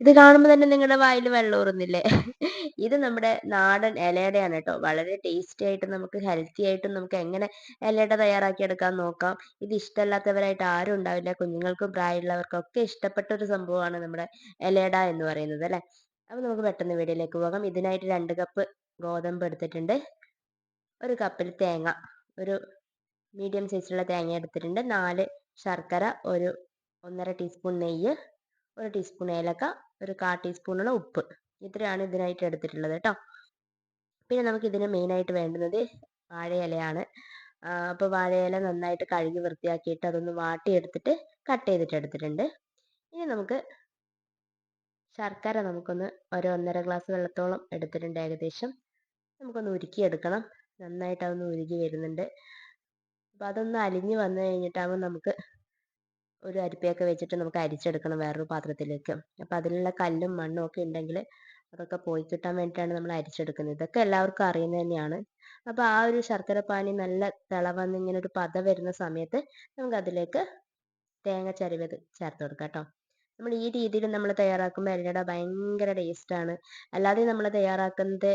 ഇത് കാണുമ്പോൾ തന്നെ നിങ്ങളുടെ വായിൽ വെള്ളം ഊറുന്നില്ലേ? ഇത് നമ്മുടെ നാടൻ ഇലയുടെയാണ് കേട്ടോ. വളരെ ടേസ്റ്റി ആയിട്ട് നമുക്ക് ഹെൽത്തി ആയിട്ടും നമുക്ക് എങ്ങനെ ഇലയുടെ തയ്യാറാക്കി എടുക്കാൻ നോക്കാം. ഇത് ഇഷ്ടമല്ലാത്തവരായിട്ട് ആരും ഉണ്ടാവില്ല. കുഞ്ഞുങ്ങൾക്കും പ്രായമുള്ളവർക്കും ഒക്കെ ഇഷ്ടപ്പെട്ട ഒരു സംഭവമാണ് നമ്മുടെ ഇലയട എന്ന് പറയുന്നത് അല്ലെ? അപ്പൊ നമുക്ക് പെട്ടെന്ന് വീഡിയോയിലേക്ക് പോകാം. ഇതിനായിട്ട് രണ്ട് കപ്പ് ഗോതമ്പ് എടുത്തിട്ടുണ്ട്. ഒരു കപ്പിൽ തേങ്ങ. ഒരു മീഡിയം സൈസിലുള്ള തേങ്ങ എടുത്തിട്ടുണ്ട്. നാല് ശർക്കര ഒരു ഒന്നര ടീസ്പൂൺ നെയ്യ് ഒരു ടീസ്പൂൺ ഏലക്ക ഒരു കാ ടീസ്പൂണുള്ള ഉപ്പ്. ഇത്രയാണ് ഇതിനായിട്ട് എടുത്തിട്ടുള്ളത് കേട്ടോ പിന്നെ നമുക്ക് ഇതിന് മെയിനായിട്ട് വേണ്ടുന്നത് വാഴയിലയാണ് അപ്പോൾ വാഴയില നന്നായിട്ട് കഴുകി വൃത്തിയാക്കിയിട്ട് അതൊന്ന് വാട്ടിയെടുത്തിട്ട് കട്ട് ചെയ്തിട്ട് എടുത്തിട്ടുണ്ട്. ഇനി നമുക്ക് ശർക്കര നമുക്കൊന്ന് ഒരു ഒന്നര ഗ്ലാസ് വെള്ളത്തോളം എടുത്തിട്ടുണ്ട് ഏകദേശം. നമുക്കൊന്ന് ഉരുക്കിയെടുക്കണം. നന്നായിട്ട് അതൊന്ന് ഉരുകി വരുന്നുണ്ട്. അപ്പോൾ അതൊന്ന് അലിഞ്ഞ് വന്നു കഴിഞ്ഞിട്ടാകുമ്പോൾ നമുക്ക് ഒരു അരിപ്പയൊക്കെ വെച്ചിട്ട് നമുക്ക് അരിച്ചെടുക്കണം വേറൊരു പാത്രത്തിലേക്ക്. അപ്പോൾ അതിലുള്ള കല്ലും മണ്ണും ഒക്കെ ഉണ്ടെങ്കിൽ അതൊക്കെ പോയി കിട്ടാൻ വേണ്ടിയിട്ടാണ് നമ്മൾ അരിച്ചെടുക്കുന്നത്. ഇതൊക്കെ എല്ലാവർക്കും അറിയുന്നത് തന്നെയാണ്. അപ്പോൾ ആ ഒരു ശർക്കര പാനി നല്ല തിളവന്ന് ഇങ്ങനെ ഒരു പത വരുന്ന സമയത്ത് നമുക്ക് അതിലേക്ക് തേങ്ങ ചരുവത് ചേർത്ത് കൊടുക്കാം കേട്ടോ. നമ്മൾ ഈ രീതിയിൽ നമ്മൾ തയ്യാറാക്കുമ്പോൾ എല്ലട ഭയങ്കര ടേസ്റ്റ് ആണ്. അല്ലാതെ നമ്മൾ തയ്യാറാക്കുന്നത്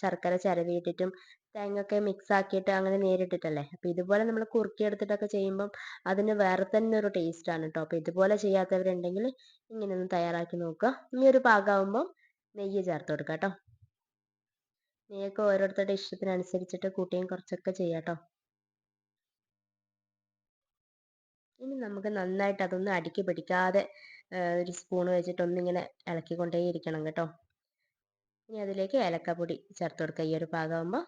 ശർക്കര ചിരവിയിട്ടിട്ടും തേങ്ങയൊക്കെ മിക്സ് ആക്കിയിട്ട് അങ്ങനെ നേരിട്ടിട്ടല്ലേ? അപ്പൊ ഇതുപോലെ നമ്മൾ കുറുക്കിയെടുത്തിട്ടൊക്കെ ചെയ്യുമ്പം അതിന് വേറെ തന്നെ ഒരു ടേസ്റ്റ് ആണ് കേട്ടോ അപ്പൊ ഇതുപോലെ ചെയ്യാത്തവരുണ്ടെങ്കിൽ ഇങ്ങനെ ഒന്ന് തയ്യാറാക്കി നോക്കുക. ഇനി ഒരു പാകമാകുമ്പോൾ നെയ്യ് ചേർത്ത് കൊടുക്കുക കേട്ടോ നെയ്യൊക്കെ ഓരോരുത്തരുടെ ഇഷ്ടത്തിനനുസരിച്ചിട്ട് കൂട്ടിയും കുറച്ചൊക്കെ ചെയ്യാം കേട്ടോ ഇനി നമുക്ക് നന്നായിട്ട് അതൊന്ന് അടുക്കി പിടിക്കാതെ ഒരു സ്പൂൺ വെച്ചിട്ട് ഒന്നിങ്ങനെ ഇളക്കിക്കൊണ്ടേയിരിക്കണം കേട്ടോ. ഇനി അതിലേക്ക് ഏലക്കപ്പൊടി ചേർത്ത് കൊടുക്കുക. ഈ ഒരു പാകമാകുമ്പോൾ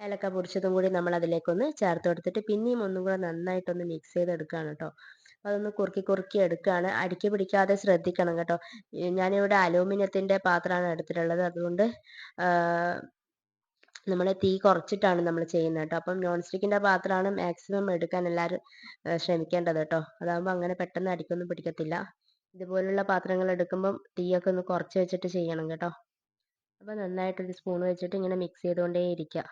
ഏലക്ക പൊടിച്ചതും കൂടി നമ്മൾ അതിലേക്കൊന്ന് ചേർത്ത് കൊടുത്തിട്ട് പിന്നെയും ഒന്നും കൂടെ നന്നായിട്ടൊന്ന് മിക്സ് ചെയ്തെടുക്കുകയാണ് കേട്ടോ അതൊന്ന് കുറുക്കി കുറുക്കി എടുക്കുകയാണ് അടുക്കി പിടിക്കാതെ ശ്രദ്ധിക്കണം കേട്ടോ. ഞാനിവിടെ അലൂമിനിയത്തിന്റെ പാത്രമാണ് എടുത്തിട്ടുള്ളത്. അതുകൊണ്ട് നമ്മൾ തീ കുറച്ചിട്ടാണ് നമ്മൾ ചെയ്യുന്നത് കേട്ടോ. അപ്പം നോൺ സ്റ്റിക്കിന്റെ പാത്രമാണ് മാക്സിമം എടുക്കാൻ എല്ലാവരും ശ്രമിക്കേണ്ടത് കേട്ടോ. അതാകുമ്പോൾ അങ്ങനെ പെട്ടെന്ന് അടിക്കൊന്നും പിടിക്കത്തില്ല. ഇതുപോലുള്ള പാത്രങ്ങൾ എടുക്കുമ്പം തീയൊക്കെ ഒന്ന് കുറച്ച് വെച്ചിട്ട് ചെയ്യണം കേട്ടോ. അപ്പോൾ നന്നായിട്ടൊരു സ്പൂൺ വെച്ചിട്ട് ഇങ്ങനെ മിക്സ് ചെയ്തുകൊണ്ടേ ഇരിക്കുക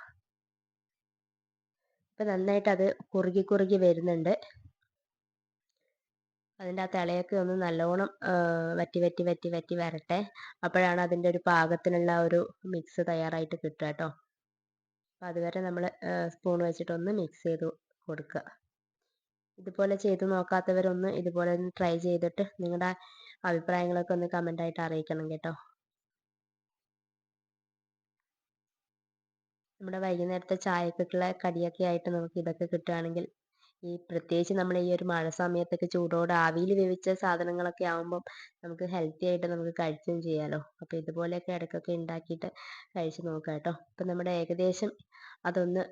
ഇപ്പം നന്നായിട്ട് അത് കുറുകി കുറുകി വരുന്നുണ്ട്. അതിന്റെ ആ തിളയൊക്കെ ഒന്ന് നല്ലോണം വറ്റി വറ്റി വറ്റി വറ്റി വരട്ടെ. അപ്പോഴാണ് അതിന്റെ ഒരു പാകത്തിനുള്ള ഒരു മിക്സ് തയ്യാറായിട്ട് കിട്ടുക കേട്ടോ. അപ്പം അതുവരെ നമ്മൾ സ്പൂൺ വെച്ചിട്ടൊന്ന് മിക്സ് ചെയ്ത് കൊടുക്കുക. ഇതുപോലെ ചെയ്ത് നോക്കാത്തവരൊന്ന് ഇതുപോലെ ഒന്ന് ട്രൈ ചെയ്തിട്ട് നിങ്ങളുടെ അഭിപ്രായങ്ങളൊക്കെ ഒന്ന് കമന്റായിട്ട് അറിയിക്കണം കേട്ടോ. നമ്മുടെ വൈകുന്നേരത്തെ ചായക്കൊക്കെയുള്ള കടിയൊക്കെ ആയിട്ട് നമുക്ക് ഇതൊക്കെ കിട്ടുകയാണെങ്കിൽ ഈ പ്രത്യേകിച്ച് നമ്മൾ ഈ ഒരു മഴ സമയത്തൊക്കെ ചൂടോടെ ആവിയിൽ വേവിച്ച സാധനങ്ങളൊക്കെ ആവുമ്പം നമുക്ക് ഹെൽത്തി ആയിട്ട് നമുക്ക് കഴിക്കുകയും ചെയ്യാമല്ലോ അപ്പോൾ ഇതുപോലെയൊക്കെ ഇടയ്ക്കൊക്കെ ഉണ്ടാക്കിയിട്ട് കഴിച്ചു നോക്കാം കേട്ടോ. അപ്പം നമ്മുടെ ഏകദേശം അതൊന്ന്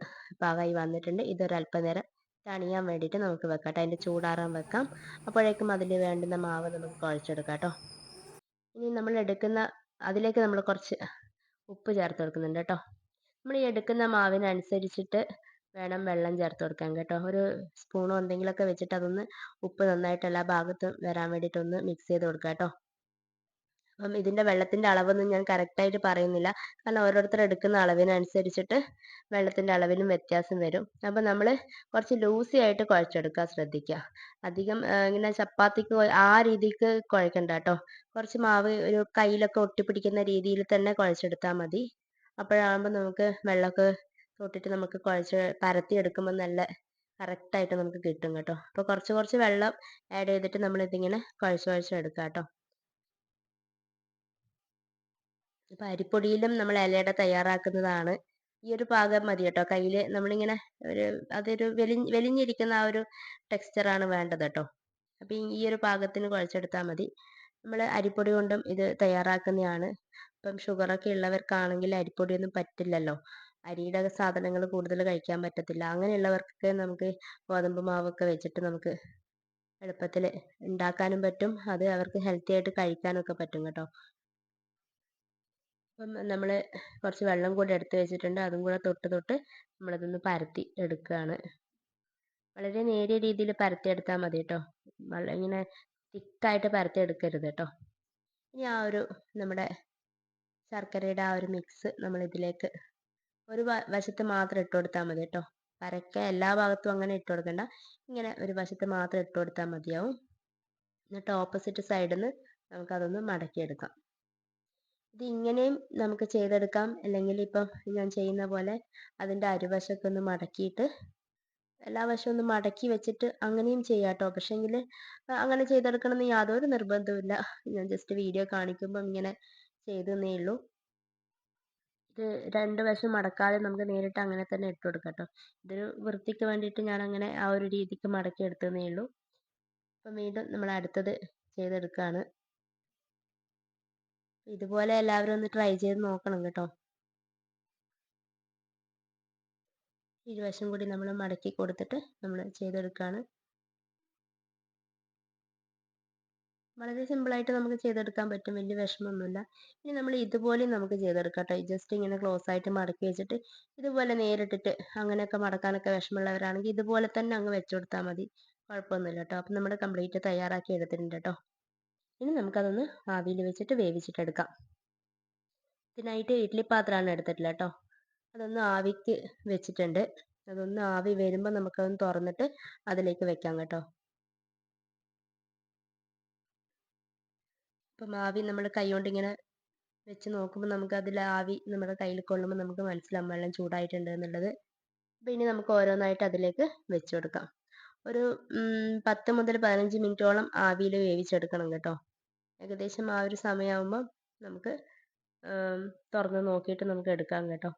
പാകമായി വന്നിട്ടുണ്ട്. ഇതൊരു അല്പനേരം തണിയാൻ വേണ്ടിയിട്ട് നമുക്ക് വെക്കാം കേട്ടോ. അതിന്റെ ചൂടാറാൻ വെക്കാം. അപ്പോഴേക്കും അതിന് വേണ്ടുന്ന മാവ് നമുക്ക് കുഴച്ചെടുക്കാം കേട്ടോ. ഇനി നമ്മൾ എടുക്കുന്ന അതിലേക്ക് നമ്മൾ കുറച്ച് ഉപ്പ് ചേർത്ത് കൊടുക്കുന്നുണ്ട് കേട്ടോ. നമ്മൾ ഈ എടുക്കുന്ന മാവിനനുസരിച്ചിട്ട് വേണം വെള്ളം ചേർത്ത് കൊടുക്കാൻ കേട്ടോ. ഒരു സ്പൂണോ എന്തെങ്കിലുമൊക്കെ വെച്ചിട്ട് അതൊന്ന് ഉപ്പ് നന്നായിട്ട് എല്ലാ ഭാഗത്തും വരാൻ വേണ്ടിയിട്ട് ഒന്ന് മിക്സ് ചെയ്ത് കൊടുക്കുക കേട്ടോ. അപ്പം ഇതിന്റെ വെള്ളത്തിന്റെ അളവൊന്നും ഞാൻ കറക്റ്റായിട്ട് പറയുന്നില്ല. കാരണം ഓരോരുത്തർ എടുക്കുന്ന അളവിനനുസരിച്ചിട്ട് വെള്ളത്തിന്റെ അളവിനും വ്യത്യാസം വരും. അപ്പം നമ്മൾ കുറച്ച് ലൂസി ആയിട്ട് കുഴച്ചെടുക്കാൻ ശ്രദ്ധിക്കുക അധികം ഇങ്ങനെ ചപ്പാത്തിക്ക് ആ രീതിക്ക് കുഴക്കണ്ട കേട്ടോ. കുറച്ച് മാവ് ഒരു കയ്യിലൊക്കെ ഒട്ടിപ്പിടിക്കുന്ന രീതിയിൽ തന്നെ കുഴച്ചെടുത്താൽ മതി. അപ്പോഴാകുമ്പോൾ നമുക്ക് വെള്ളമൊക്കെ തൊട്ടിട്ട് നമുക്ക് കുഴച്ച് പരത്തി എടുക്കുമ്പോൾ നല്ല കറക്റ്റായിട്ട് നമുക്ക് കിട്ടും കേട്ടോ. അപ്പോൾ കുറച്ച് കുറച്ച് വെള്ളം ആഡ് ചെയ്തിട്ട് നമ്മൾ ഇതിങ്ങനെ കുഴച്ച് എടുക്കുക കേട്ടോ. അപ്പോൾ അരിപ്പൊടിയിലും നമ്മൾ ഇലയുടെ തയ്യാറാക്കുന്നതാണ്. ഈ ഒരു പാകം മതി കേട്ടോ. കയ്യിൽ നമ്മളിങ്ങനെ ഒരു അതൊരു വെലി വെലിഞ്ഞിരിക്കുന്ന ആ ഒരു ടെക്സ്ചറാണ് വേണ്ടത് കേട്ടോ. അപ്പോൾ ഈ ഒരു പാകത്തിന് കുഴച്ചെടുത്താൽ മതി. നമ്മൾ അരിപ്പൊടി കൊണ്ടും ഇത് തയ്യാറാക്കുന്നതാണ്. ഇപ്പം ഷുഗറൊക്കെ ഉള്ളവർക്കാണെങ്കിൽ അരിപ്പൊടിയൊന്നും പറ്റില്ലല്ലോ. അരിയുടെ സാധനങ്ങൾ കൂടുതൽ കഴിക്കാൻ പറ്റത്തില്ല. അങ്ങനെയുള്ളവർക്കൊക്കെ നമുക്ക് ഗോതമ്പ് മാവൊക്കെ വെച്ചിട്ട് നമുക്ക് എളുപ്പത്തിൽ ഉണ്ടാക്കാനും പറ്റും. അത് അവർക്ക് ഹെൽത്തി ആയിട്ട് കഴിക്കാനൊക്കെ പറ്റും കേട്ടോ. അപ്പം നമ്മൾ കുറച്ച് വെള്ളം കൂടി എടുത്ത് വെച്ചിട്ടുണ്ട്. അതും കൂടെ തൊട്ട് തൊട്ട് നമ്മളതൊന്ന് പരത്തി എടുക്കുകയാണ്. വളരെ നേരിയ രീതിയിൽ പരത്തി എടുത്താൽ മതി കേട്ടോ. ഇങ്ങനെ തിക്കായിട്ട് പരത്തി എടുക്കരുത് കേട്ടോ. ഇനി ആ ഒരു നമ്മുടെ ശർക്കരയുടെ ആ ഒരു മിക്സ് നമ്മൾ ഇതിലേക്ക് ഒരു വശത്ത് മാത്രം ഇട്ട് കൊടുത്താൽ മതി കേട്ടോ. പരക്കെ എല്ലാ ഭാഗത്തും അങ്ങനെ ഇട്ട് കൊടുക്കണ്ട. ഇങ്ങനെ ഒരു വശത്ത് മാത്രം ഇട്ട് കൊടുത്താൽ മതിയാവും. എന്നിട്ട് ഓപ്പോസിറ്റ് സൈഡിൽ നിന്ന് നമുക്കതൊന്ന് മടക്കിയെടുക്കാം. ഇത് ഇങ്ങനെയും നമുക്ക് ചെയ്തെടുക്കാം. അല്ലെങ്കിൽ ഇപ്പം ഞാൻ ചെയ്യുന്ന പോലെ അതിന്റെ അരുവശമൊക്കെ ഒന്ന് മടക്കിയിട്ട് എല്ലാ വശവും ഒന്ന് മടക്കി വെച്ചിട്ട് അങ്ങനെയും ചെയ്യാം കേട്ടോ. പക്ഷേങ്കിൽ അങ്ങനെ ചെയ്തെടുക്കണമെന്ന് യാതൊരു നിർബന്ധവുമില്ല. ഞാൻ ജസ്റ്റ് വീഡിയോ കാണിക്കുമ്പം ഇങ്ങനെ ചെയ്തെന്നേ ഉള്ളൂ ഇത് രണ്ട് വശം മടക്കാതെ നമുക്ക് നേരിട്ട് അങ്ങനെ തന്നെ ഇട്ട് കൊടുക്കാം കേട്ടോ ഇതൊരു വൃത്തിക്ക് വേണ്ടിയിട്ട് ഞാൻ അങ്ങനെ ആ ഒരു രീതിക്ക് മടക്കി എടുത്തതേ ഉള്ളൂ അപ്പം വീണ്ടും നമ്മൾ അടുത്തത് ചെയ്തെടുക്കുകയാണ് ഇതുപോലെ എല്ലാവരും ഒന്ന് ട്രൈ ചെയ്ത് നോക്കണം കേട്ടോ. ഇരുവശം കൂടി നമ്മൾ മടക്കി കൊടുത്തിട്ട് നമ്മൾ ചെയ്തെടുക്കുകയാണ് വളരെ സിമ്പിളായിട്ട് നമുക്ക് ചെയ്തെടുക്കാൻ പറ്റും. വലിയ വിഷമമൊന്നുമില്ല. ഇനി നമ്മൾ ഇതുപോലെ നമുക്ക് ചെയ്തെടുക്കാം കേട്ടോ ജസ്റ്റ് ഇങ്ങനെ ക്ലോസ് ആയിട്ട് മടക്കി വെച്ചിട്ട് ഇതുപോലെ നേരിട്ടിട്ട് അങ്ങനെയൊക്കെ മടക്കാനൊക്കെ വിഷമമുള്ളവരാണെങ്കിൽ ഇതുപോലെ തന്നെ അങ്ങ് വെച്ചു കൊടുത്താൽ മതി. കുഴപ്പമൊന്നുമില്ല കേട്ടോ. അപ്പം നമ്മൾ കംപ്ലീറ്റ് തയ്യാറാക്കി എടുത്തിട്ടുണ്ട് കേട്ടോ. ഇനി നമുക്കതൊന്ന് ആവിയിൽ വെച്ചിട്ട് വേവിച്ചിട്ടെടുക്കാം ഇതിനായിട്ട് ഇഡ്ഡലി പാത്രമാണ് എടുത്തിട്ടില്ല കേട്ടോ. അതൊന്ന് ആവിക്ക് വെച്ചിട്ടുണ്ട്. അതൊന്ന് ആവി വരുമ്പോൾ നമുക്കതൊന്ന് തുറന്നിട്ട് അതിലേക്ക് വെക്കാം കേട്ടോ. ഇപ്പം ആവി നമ്മൾ കൈകൊണ്ട് ഇങ്ങനെ വെച്ച് നോക്കുമ്പോൾ നമുക്ക് അതിൽ ആവി നമ്മുടെ കയ്യിൽ കൊള്ളുമ്പോൾ നമുക്ക് മനസ്സിലാവും വെള്ളം ചൂടായിട്ടുണ്ട് എന്നുള്ളത്. അപ്പം ഇനി നമുക്ക് ഓരോന്നായിട്ട് അതിലേക്ക് വെച്ച് കൊടുക്കാം. ഒരു പത്ത് മുതൽ പതിനഞ്ച് മിനിറ്റോളം ആവിയിൽ വേവിച്ചെടുക്കണം കേട്ടോ. ഏകദേശം ആ ഒരു സമയമാകുമ്പോൾ നമുക്ക് തുറന്ന് നോക്കിയിട്ട് നമുക്ക് എടുക്കാം കേട്ടോ.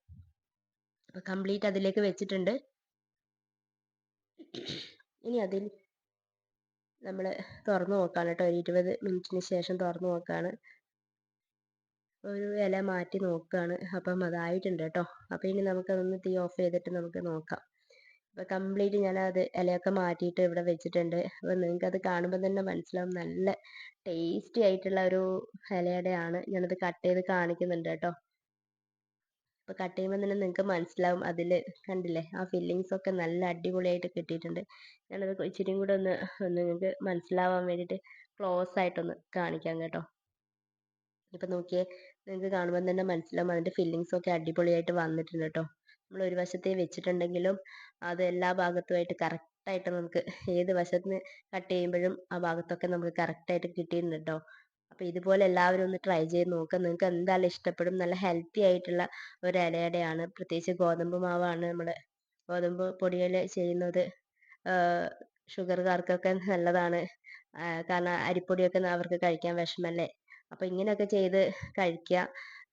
കംപ്ലീറ്റ് അതിലേക്ക് വെച്ചിട്ടുണ്ട്. ഇനി അതിൽ നമ്മൾ തുറന്നു നോക്കാണ് കേട്ടോ. ഒരു ഇരുപത് മിനിറ്റിന് ശേഷം തുറന്നു നോക്കാണ്. ഒരു ഇല മാറ്റി നോക്കുകയാണ് അപ്പം അതായിട്ടുണ്ട് കേട്ടോ. അപ്പോൾ ഇനി നമുക്ക് നമുക്കതൊന്ന് തീ ഓഫ് ചെയ്തിട്ട് നമുക്ക് നോക്കാം. അപ്പം കംപ്ലീറ്റ് ഞാനത് ഇലയൊക്കെ മാറ്റിയിട്ട് ഇവിടെ വെച്ചിട്ടുണ്ട്. അപ്പോൾ നിങ്ങൾക്ക് അത് കാണുമ്പോൾ തന്നെ മനസ്സിലാവും. നല്ല ടേസ്റ്റി ആയിട്ടുള്ള ഒരു ഇലയുടെയാണ് ഞാനത് കട്ട് ചെയ്ത് കാണിക്കുന്നുണ്ട് കേട്ടോ. അപ്പോൾ കട്ട് ചെയ്യുമ്പോൾ തന്നെ നിങ്ങൾക്ക് മനസ്സിലാവും അതിൽ കണ്ടില്ലേ? ആ ഫില്ലിങ്സ് ഒക്കെ നല്ല അടിപൊളിയായിട്ട് കിട്ടിയിട്ടുണ്ട്. ഞാനത് ഇച്ചിരിയും കൂടെ ഒന്ന് നിങ്ങൾക്ക് മനസ്സിലാവാൻ വേണ്ടിട്ട് ക്ലോസ് ആയിട്ടൊന്ന് കാണിക്കാം കേട്ടോ. ഇപ്പം നോക്കിയേ നിങ്ങൾക്ക് കാണുമ്പോൾ തന്നെ മനസ്സിലാവും അതിന്റെ ഫില്ലിങ്സ് ഒക്കെ അടിപൊളിയായിട്ട് വന്നിട്ടുണ്ട് കേട്ടോ. നമ്മൾ ഒരു വശത്തേ വെച്ചിട്ടുണ്ടെങ്കിലും അത് എല്ലാ ഭാഗത്തുമായിട്ട് കറക്റ്റായിട്ട് നമുക്ക് ഏത് വശത്ത് കട്ട് ചെയ്യുമ്പോഴും ആ ഭാഗത്തൊക്കെ നമുക്ക് കറക്റ്റായിട്ട് കിട്ടിയിട്ടുണ്ട് കേട്ടോ. അപ്പോൾ ഇതുപോലെ എല്ലാവരും ഒന്ന് ട്രൈ ചെയ്ത് നോക്കുക നിങ്ങൾക്ക് എന്തായാലും ഇഷ്ടപ്പെടും. നല്ല ഹെൽത്തി ആയിട്ടുള്ള ഒരു ഇലയുടെയാണ്. പ്രത്യേകിച്ച് ഗോതമ്പ് മാവാണ് നമ്മൾ ഗോതമ്പ് പൊടിയിൽ ചെയ്യുന്നത്. ഷുഗർകാർക്കൊക്കെ നല്ലതാണ്. കാരണം അരിപ്പൊടിയൊക്കെ അവർക്ക് കഴിക്കാൻ വിഷമല്ലേ? അപ്പോൾ ഇങ്ങനെയൊക്കെ ചെയ്ത് കഴിക്കുക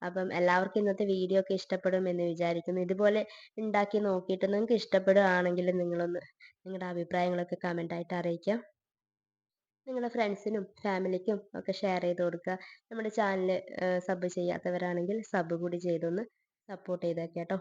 അപ്പം എല്ലാവർക്കും ഇന്നത്തെ വീഡിയോ ഒക്കെ ഇഷ്ടപ്പെടും എന്ന് വിചാരിക്കുന്നു. ഇതുപോലെ ഉണ്ടാക്കി നോക്കിയിട്ട് നിങ്ങൾക്ക് ഇഷ്ടപ്പെടുകയാണെങ്കിൽ നിങ്ങളൊന്ന് നിങ്ങളുടെ അഭിപ്രായങ്ങളൊക്കെ കമന്റായിട്ട് അറിയിക്കാം. നിങ്ങളുടെ ഫ്രണ്ട്സിനും ഫാമിലിക്കും ഒക്കെ ഷെയർ ചെയ്ത് കൊടുക്കുക. നമ്മുടെ ചാനൽ സബ് ചെയ്യാത്തവരാണെങ്കിൽ സബ് കൂടി ചെയ്തൊന്ന് സപ്പോർട്ട് ചെയ്തേക്കാം കേട്ടോ.